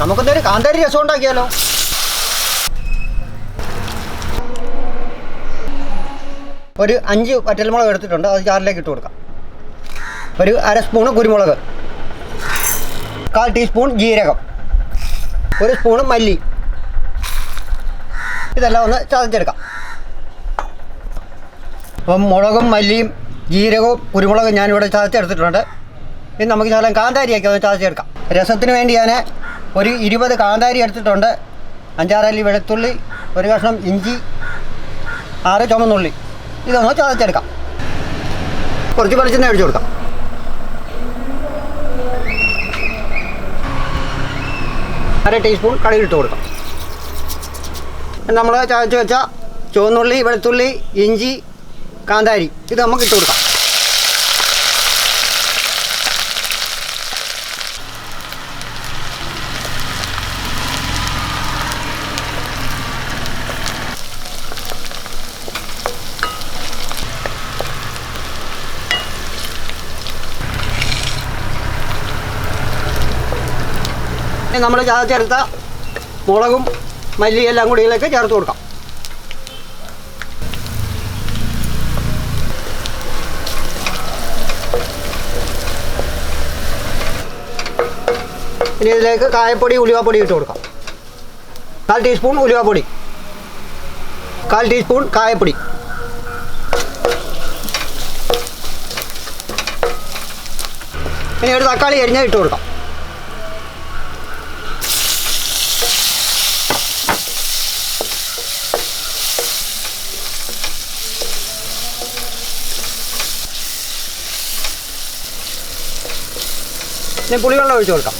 നമുക്കെന്തൊരു കാന്താരി രസം ഉണ്ടാക്കിയാലോ? ഒരു അഞ്ച് വറ്റൽമുളക് എടുത്തിട്ടുണ്ട് അത് ചാറിലേക്ക് ഇട്ട് കൊടുക്കാം. ഒരു അര സ്പൂണ് കുരുമുളക് കാൽ ടീസ്പൂൺ ജീരകം ഒരു സ്പൂണ് മല്ലി. ഇതെല്ലാം ഒന്ന് ചതച്ചെടുക്കാം. അപ്പം മുളകും മല്ലിയും ജീരകവും കുരുമുളകും ഞാനിവിടെ ചതച്ചെടുത്തിട്ടുണ്ട്. ഇനി നമുക്ക് ശകലം കാന്താരിയൊക്കെ ഒന്ന് ചതച്ചെടുക്കാം. രസത്തിന് വേണ്ടി ഞാൻ ഒരു ഇരുപത് കാന്താരി എടുത്തിട്ടുണ്ട്. അഞ്ചാറല്ലി വെളുത്തുള്ളി ഒരു കഷ്ണം ഇഞ്ചി ആറ് ചുമന്നുള്ളി. ഇതൊന്ന് ചതച്ചെടുക്കാം. കുറച്ച് വെളിച്ചെണ്ണ അടിച്ചു കൊടുക്കാം. അര ടീസ്പൂൺ കടുകിട്ട് കൊടുക്കാം. നമ്മൾ ചതച്ച് വെച്ച ചുവന്നുള്ളി വെളുത്തുള്ളി ഇഞ്ചി കാന്താരി ഇത് നമുക്ക് ഇട്ട് കൊടുക്കാം. നമ്മൾ ചതച്ചെടുത്ത മുളകും മല്ലിയും എല്ലാം കൂടി ഇതിലേക്ക് ചേർത്ത് കൊടുക്കാം. ഇനി ഇതിലേക്ക് കായപ്പൊടി ഉലുവാപ്പൊടി ഇട്ട് കൊടുക്കാം. കാൽ ടീസ്പൂൺ ഉലുവാപ്പൊടി. കാൽ ടീസ്പൂൺ കായപ്പൊടി. ഇനി ഒരു തക്കാളി അരിഞ്ഞ ഇട്ട് കൊടുക്കാം. ഇനി പുളിവെള്ളം ഒഴിച്ച് കൊടുക്കാം.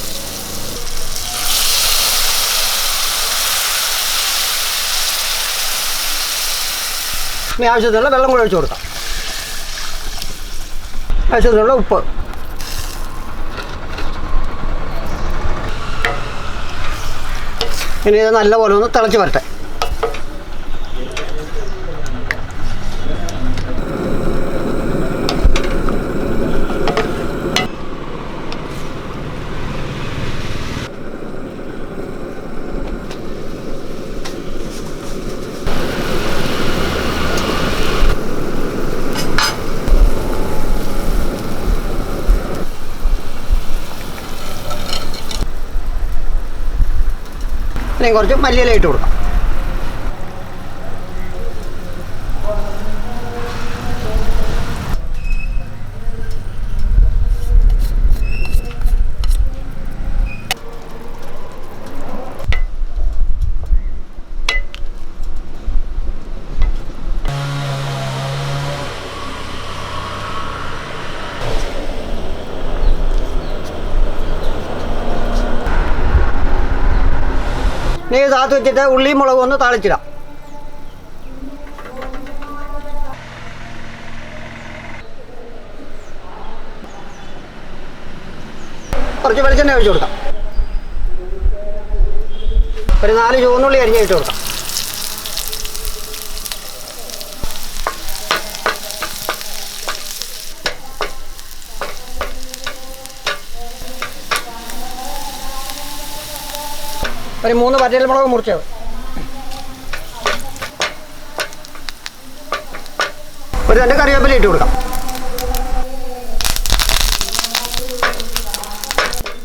ഇനി ആവശ്യത്തിനുള്ള വെള്ളം കൂടെ ഒഴിച്ച് കൊടുക്കാം. ആവശ്യത്തിനുള്ള ഉപ്പ്. ഇനി ഇത് നല്ലപോലെ ഒന്ന് തിളച്ച് വരട്ടെ. ഇനി കുറച്ച് മല്ലിയില ഇട്ട് കൊടുക്കാം. ഇത് താത്ത് വെച്ചിട്ട് ഉള്ളിയും മുളകും ഒന്ന് താളിച്ചിടാം. കുറച്ച് വെളിച്ചെണ്ണ ഒഴിച്ചു കൊടുക്കാം. ഒരു നാല് ചുവന്നുള്ളി അരിഞ്ഞ് ഇട്ട് കൊടുക്കാം. ഒരു മൂന്ന് പച്ചമുളക് മുറിച്ചത് ഒരു രണ്ട് കറിവേപ്പില ഇട്ട് കൊടുക്കാം.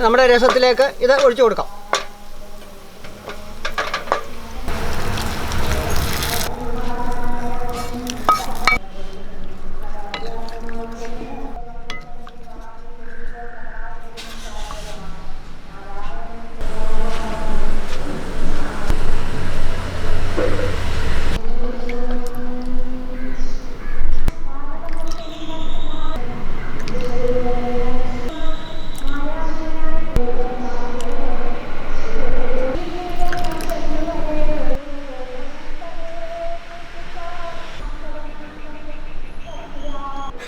നമ്മുടെ രസത്തിലേക്ക് ഇത് ഒഴിച്ചു കൊടുക്കാം.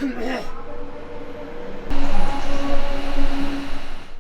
Yeah.